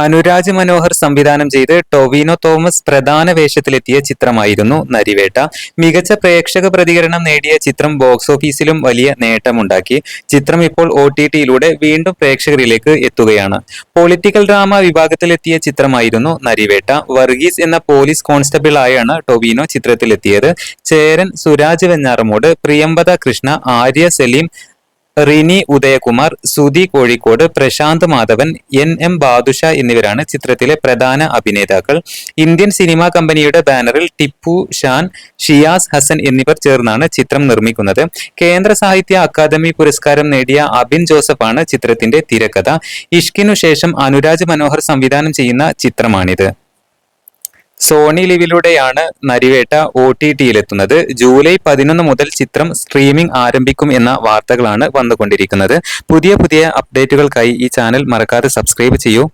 അനുരാജ് മനോഹർ സംവിധാനം ചെയ്ത് ടൊവിനോ തോമസ് പ്രധാന വേഷത്തിലെത്തിയ ചിത്രമായിരുന്നു നരിവേട്ട. മികച്ച പ്രേക്ഷക പ്രതികരണം നേടിയ ചിത്രം ബോക്സ് ഓഫീസിലും വലിയ നേട്ടമുണ്ടാക്കി. ചിത്രം ഇപ്പോൾ ഒ ടി ടിയിലൂടെ വീണ്ടും പ്രേക്ഷകരിലേക്ക് എത്തുകയാണ്. പൊളിറ്റിക്കൽ ഡ്രാമ വിഭാഗത്തിലെത്തിയ ചിത്രമായിരുന്നു നരിവേട്ട. വർഗീസ് എന്ന പോലീസ് കോൺസ്റ്റബിൾ ആയാണ് ടൊവിനോ ചിത്രത്തിലെത്തിയത്. ചേരൻ സുരാജ് വെഞ്ഞാറമോട് പ്രിയംബദ കൃഷ്ണ ആര്യ സലീം റിനി ഉദയകുമാർ സുധി കോഴിക്കോട് പ്രശാന്ത് മാധവൻ എൻ എം ബാദുഷ എന്നിവരാണ് ചിത്രത്തിലെ പ്രധാന അഭിനേതാക്കൾ. ഇന്ത്യൻ സിനിമാ കമ്പനിയുടെ ബാനറിൽ ടിപ്പു ഷാൻ ഷിയാസ് ഹസൻ എന്നിവർ ചേർന്നാണ് ചിത്രം നിർമ്മിക്കുന്നത്. കേന്ദ്ര സാഹിത്യ അക്കാദമി പുരസ്കാരം നേടിയ അബിൻ ജോസഫാണ് ചിത്രത്തിന്റെ തിരക്കഥ. ഇഷ്കിനു ശേഷം അനുരാജ് മനോഹർ സംവിധാനം ചെയ്യുന്ന ചിത്രമാണിത്. സോണി ലിവിലൂടെയാണ് നരിവേട്ട ഒ ടി ടിയിലെത്തുന്നത്. ജൂലൈ പതിനൊന്ന് മുതൽ ചിത്രം സ്ട്രീമിംഗ് ആരംഭിക്കും എന്ന വാർത്തകളാണ് വന്നുകൊണ്ടിരിക്കുന്നത്. പുതിയ പുതിയ അപ്ഡേറ്റുകൾക്കായി ഈ ചാനൽ മറക്കാതെ സബ്സ്ക്രൈബ് ചെയ്യൂ.